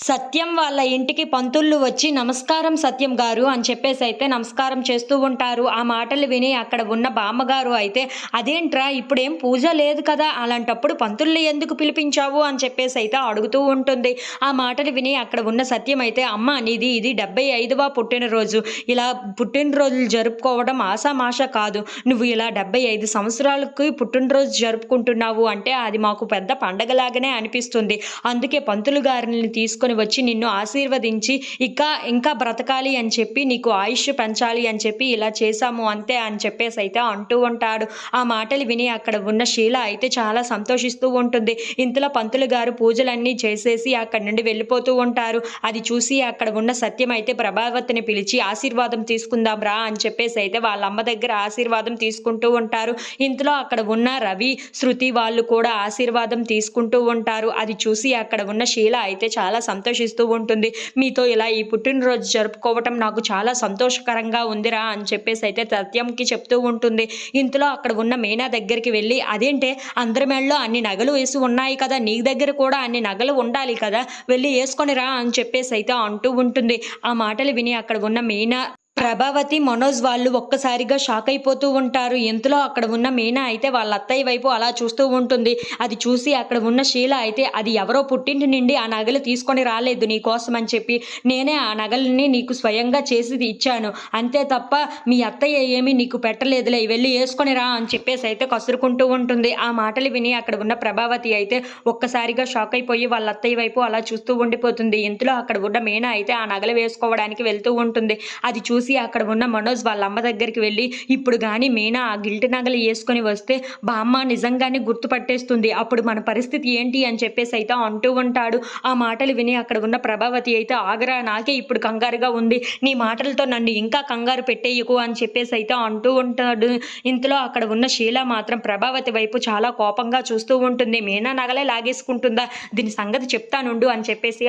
సత్యం వాళ్ళ ఇంటికి పంతుళ్ళు వచ్చి నమస్కారం సత్యం గారు అని చెప్పేసి అయితే నమస్కారం చేస్తూ ఉంటారు. ఆ మాటలు విని అక్కడ ఉన్న బామ్మగారు అయితే అదేంట్రా ఇప్పుడేం పూజ లేదు కదా అలాంటప్పుడు పంతుళ్ళు ఎందుకు పిలిపించావు? అని చెప్పేసి అయితే అడుగుతూ ఉంటుంది. ఆ మాటలు విని అక్కడ ఉన్న సత్యం అయితే అమ్మ నీది ఇది డెబ్బై ఐదవ పుట్టినరోజు. ఇలా పుట్టినరోజులు జరుపుకోవడం ఆశామాష కాదు. నువ్వు ఇలా డెబ్బై ఐదు సంవత్సరాలకి పుట్టినరోజు జరుపుకుంటున్నావు అంటే అది మాకు పెద్ద పండగలాగానే అనిపిస్తుంది. అందుకే పంతులు గారిని తీసుకుని వచ్చి నిన్ను ఆశీర్వదించి ఇంకా ఇంకా బ్రతకాలి అని చెప్పి నీకు ఆయుష్ పెంచాలి అని చెప్పి ఇలా చేశాము అంతే అని చెప్పేసి అయితే అంటూ ఉంటాడు. ఆ మాటలు విని అక్కడ ఉన్న శీల అయితే చాలా సంతోషిస్తూ ఉంటుంది. ఇంతలో పంతులు గారు పూజలన్నీ చేసేసి అక్కడి నుండి వెళ్ళిపోతూ ఉంటారు. అది చూసి అక్కడ ఉన్న సత్యం అయితే ప్రభావతిని పిలిచి ఆశీర్వాదం తీసుకుందాం రా అని చెప్పేసి అయితే వాళ్ళ అమ్మ దగ్గర ఆశీర్వాదం తీసుకుంటూ ఉంటారు. ఇంతలో అక్కడ ఉన్న రవి శృతి వాళ్ళు కూడా ఆశీర్వాదం తీసుకుంటూ ఉంటారు. అది చూసి అక్కడ ఉన్న శీల అయితే చాలా సంతోషిస్తూ ఉంటుంది. మీతో ఇలా ఈ పుట్టినరోజు జరుపుకోవటం నాకు చాలా సంతోషకరంగా ఉందిరా అని చెప్పేసి అయితే సత్యంకి చెప్తూ ఉంటుంది. ఇంతలో అక్కడ ఉన్న మీనా దగ్గరికి వెళ్ళి అదేంటే అందరి మెడలో అన్ని నగలు వేసి ఉన్నాయి కదా నీ దగ్గర కూడా అన్ని నగలు ఉండాలి కదా వెళ్ళి వేసుకొని రా అని చెప్పేసి అయితే అంటూ ఉంటుంది. ఆ మాటలు విని అక్కడ ఉన్న మీనా ప్రభావతి మనోజ్ వాళ్ళు ఒక్కసారిగా షాక్ అయిపోతూ ఉంటారు. ఇంతలో అక్కడ ఉన్న మీనా అయితే వాళ్ళ అత్తయ్య వైపు అలా చూస్తూ ఉంటుంది. అది చూసి అక్కడ ఉన్న శీల అయితే అది ఎవరో పుట్టింటి నుండి ఆ నగలు తీసుకొని రాలేదు నీ కోసం అని చెప్పి నేనే ఆ నగల్ని నీకు స్వయంగా చేసి ఇచ్చాను. అంతే తప్ప మీ అత్తయ్య ఏమీ నీకు పెట్టలేదులే వెళ్ళి వేసుకొని రా అని చెప్పేసి అయితే కసురుకుంటూ ఉంటుంది. ఆ మాటలు విని అక్కడ ఉన్న ప్రభావతి అయితే ఒక్కసారిగా షాక్ అయిపోయి వాళ్ళ అత్తయ్య వైపు అలా చూస్తూ ఉండిపోతుంది. ఇంతలో అక్కడ ఉన్న మీనా అయితే ఆ నగలు వేసుకోవడానికి వెళ్తూ ఉంటుంది. అది చూసి అక్కడ ఉన్న మనోజ్ వాళ్ళ అమ్మ దగ్గరికి వెళ్ళి ఇప్పుడు కానీ మీనా ఆ గిల్ట్ నగలు వేసుకొని వస్తే బామ్మ నిజంగానే గుర్తుపట్టేస్తుంది అప్పుడు మన పరిస్థితి ఏంటి? అని చెప్పేసి అయితే అంటూ ఉంటాడు. ఆ మాటలు విని అక్కడ ఉన్న ప్రభావతి అయితే ఆగరా నాకే ఇప్పుడు కంగారుగా ఉంది. నీ మాటలతో నన్ను ఇంకా కంగారు పెట్టేయకు అని చెప్పేసి అయితే అంటూ ఉంటాడు. ఇంతలో అక్కడ ఉన్న శీల మాత్రం ప్రభావతి వైపు చాలా కోపంగా చూస్తూ ఉంటుంది. మీనా నగలే లాగేసుకుంటుందా? దీని సంగతి చెప్తానుండు అని చెప్పేసి